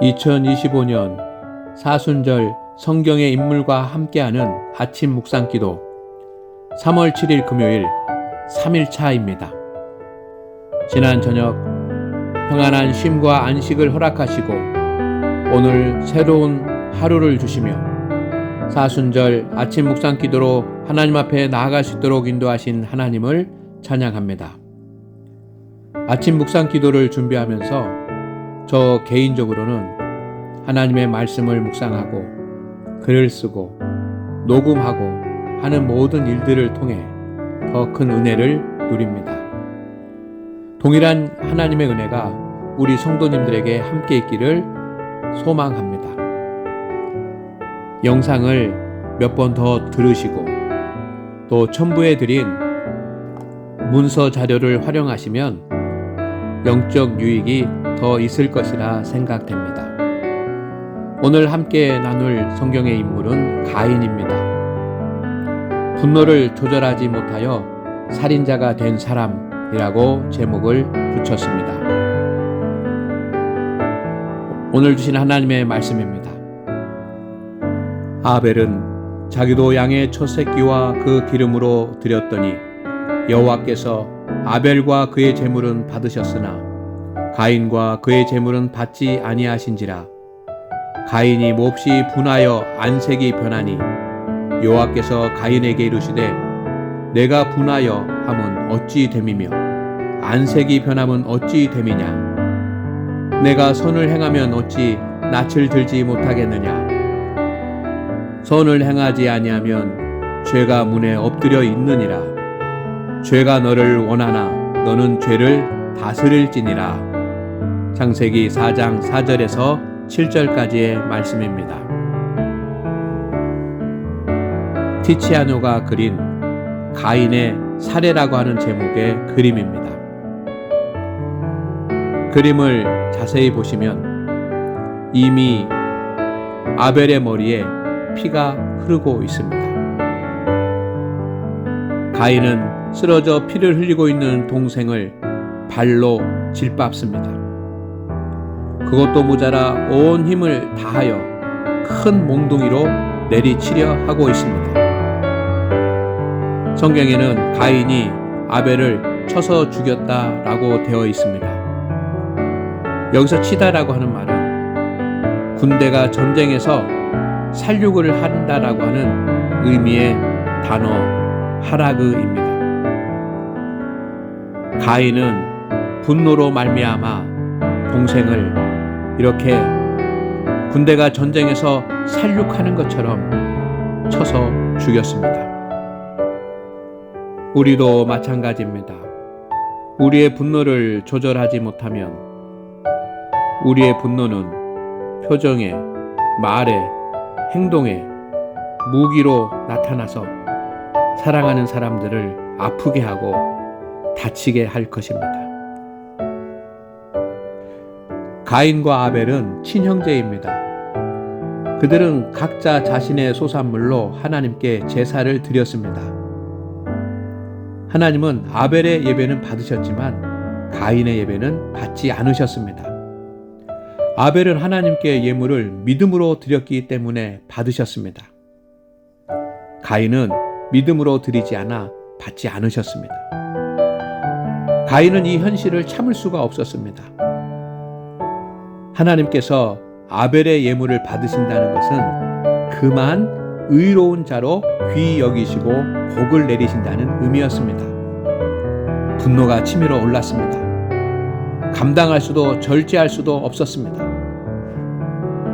2025년 사순절 성경의 인물과 함께하는 아침 묵상 기도 3월 7일 금요일 3일차입니다. 지난 저녁 평안한 쉼과 안식을 허락하시고 오늘 새로운 하루를 주시며 사순절 아침 묵상 기도로 하나님 앞에 나아갈 수 있도록 인도하신 하나님을 찬양합니다. 아침 묵상 기도를 준비하면서 저 개인적으로는 하나님의 말씀을 묵상하고 글을 쓰고 녹음하고 하는 모든 일들을 통해 더 큰 은혜를 누립니다. 동일한 하나님의 은혜가 우리 성도님들에게 함께 있기를 소망합니다. 영상을 몇 번 더 들으시고 또 첨부해 드린 문서 자료를 활용하시면 영적 유익이 더 있을 것이라 생각됩니다. 오늘 함께 나눌 성경의 인물은 가인입니다. 분노를 조절하지 못하여 살인자가 된 사람이라고 제목을 붙였습니다. 오늘 주신 하나님의 말씀입니다. 아벨은 자기도 양의 첫 새끼와 그 기름으로 드렸더니 여호와께서 아벨과 그의 제물은 받으셨으나 가인과 그의 제물은 받지 아니하신지라. 가인이 몹시 분하여 안색이 변하니 여호와께서 가인에게 이르시되 내가 분하여 함은 어찌 됨이며 안색이 변함은 어찌 됨이냐? 내가 선을 행하면 어찌 낯을 들지 못하겠느냐? 선을 행하지 아니하면 죄가 문에 엎드려 있느니라 죄가 너를 원하나 너는 죄를 다스릴지니라 창세기 4장 4절에서 7절까지의 말씀입니다. 티치아노가 그린 가인의 사례라고 하는 제목의 그림입니다. 그림을 자세히 보시면 이미 아벨의 머리에 피가 흐르고 있습니다. 가인은 쓰러져 피를 흘리고 있는 동생을 발로 질밟습니다. 그것도 모자라 온 힘을 다하여 큰 몽둥이로 내리치려 하고 있습니다. 성경에는 가인이 아벨을 쳐서 죽였다라고 되어 있습니다. 여기서 치다라고 하는 말은 군대가 전쟁에서 살육을 한다라고 하는 의미의 단어 하라그입니다. 가인은 분노로 말미암아 동생을 이렇게 군대가 전쟁에서 살육하는 것처럼 쳐서 죽였습니다. 우리도 마찬가지입니다. 우리의 분노를 조절하지 못하면 우리의 분노는 표정에, 말에, 행동에 무기로 나타나서 사랑하는 사람들을 아프게 하고 다치게 할 것입니다. 가인과 아벨은 친형제입니다. 그들은 각자 자신의 소산물로 하나님께 제사를 드렸습니다. 하나님은 아벨의 예배는 받으셨지만 가인의 예배는 받지 않으셨습니다. 아벨은 하나님께 예물을 믿음으로 드렸기 때문에 받으셨습니다. 가인은 믿음으로 드리지 않아 받지 않으셨습니다. 가인은 이 현실을 참을 수가 없었습니다. 하나님께서 아벨의 예물을 받으신다는 것은 그만 의로운 자로 귀히 여기시고 복을 내리신다는 의미였습니다. 분노가 치밀어 올랐습니다. 감당할 수도 절제할 수도 없었습니다.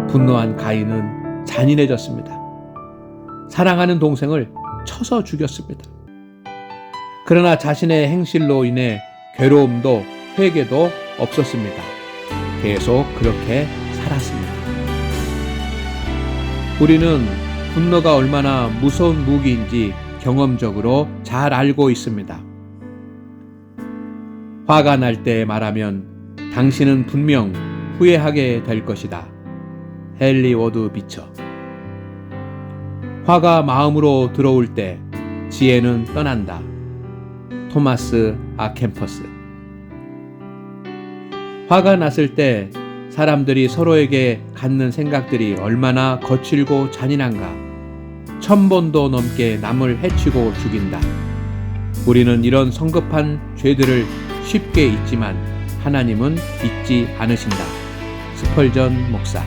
분노한 가인은 잔인해졌습니다. 사랑하는 동생을 쳐서 죽였습니다. 그러나 자신의 행실로 인해 괴로움도 회개도 없었습니다. 계속 그렇게 살았습니다. 우리는 분노가 얼마나 무서운 무기인지 경험적으로 잘 알고 있습니다. 화가 날 때 말하면 당신은 분명 후회하게 될 것이다. 헨리 워드 비처. 화가 마음으로 들어올 때 지혜는 떠난다. 토마스 아캠퍼스. 화가 났을 때 사람들이 서로에게 갖는 생각들이 얼마나 거칠고 잔인한가. 천 번도 넘게 남을 해치고 죽인다. 우리는 이런 성급한 죄들을 쉽게 잊지만 하나님은 잊지 않으신다. 스펄전 목사.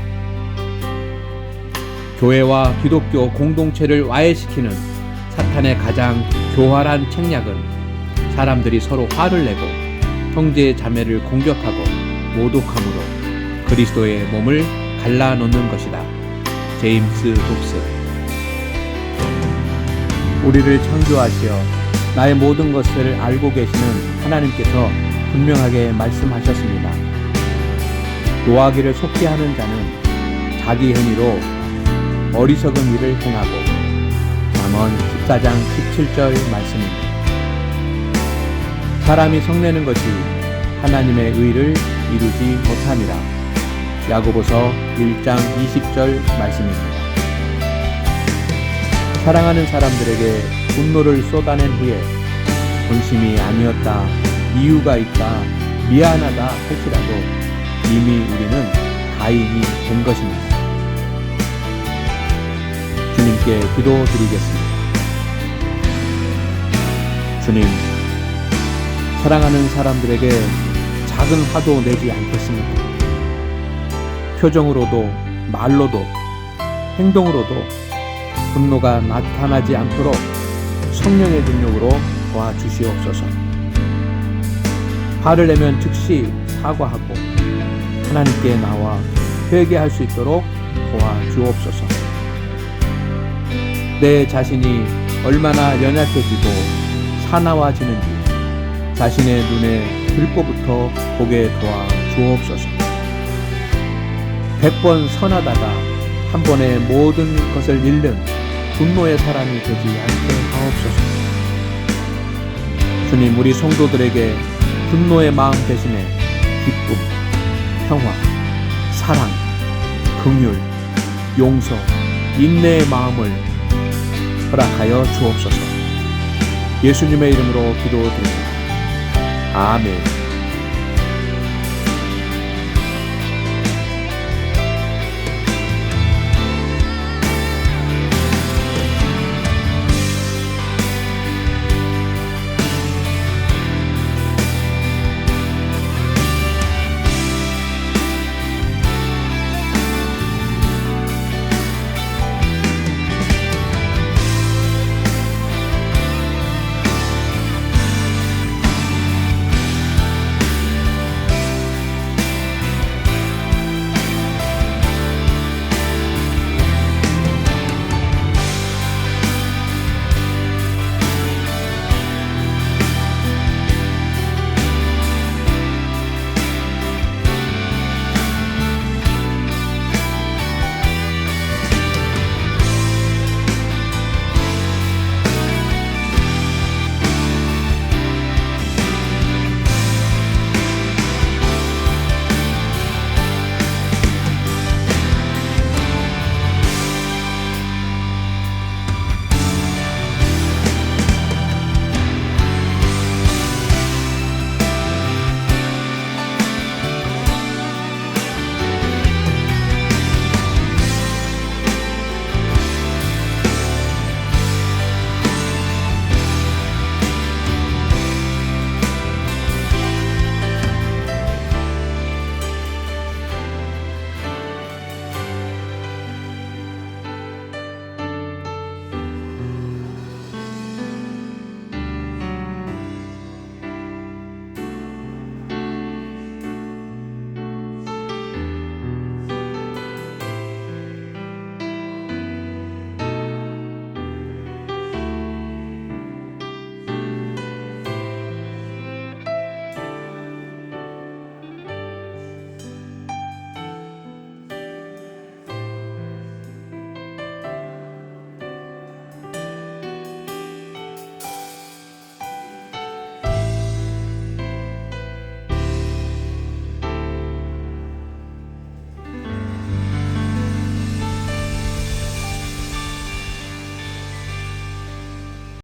교회와 기독교 공동체를 와해시키는 사탄의 가장 교활한 책략은 사람들이 서로 화를 내고 형제 자매를 공격하고 모독함으로 그리스도의 몸을 갈라놓는 것이다. 제임스 독스. 우리를 창조하시어 나의 모든 것을 알고 계시는 하나님께서 분명하게 말씀하셨습니다. 노하기를 속게 하는 자는 자기 행위로 어리석은 일을 행하고 잠언 14장 17절 말씀입니다. 사람이 성내는 것이 하나님의 의를 이루지 못함이라. 야고보서 1장 20절 말씀입니다. 사랑하는 사람들에게 분노를 쏟아낸 후에 본심이 아니었다, 이유가 있다, 미안하다 할지라도 이미 우리는 가인이 된 것입니다. 주님께 기도드리겠습니다. 주님, 사랑하는 사람들에게 작은 화도 내지 않겠습니다. 표정으로도, 말로도, 행동으로도 분노가 나타나지 않도록 성령의 능력으로 도와주시옵소서. 화를 내면 즉시 사과하고 하나님께 나와 회개할 수 있도록 도와주옵소서. 내 자신이 얼마나 연약해지고 사나워지는지 자신의 눈에 들보부터 보게 도와 주옵소서. 백 번 선하다가 한 번에 모든 것을 잃는 분노의 사람이 되지 않게 하옵소서. 주님, 우리 성도들에게 분노의 마음 대신에 기쁨, 평화, 사랑, 긍휼, 용서, 인내의 마음을 허락하여 주옵소서. 예수님의 이름으로 기도드립니다. 아멘.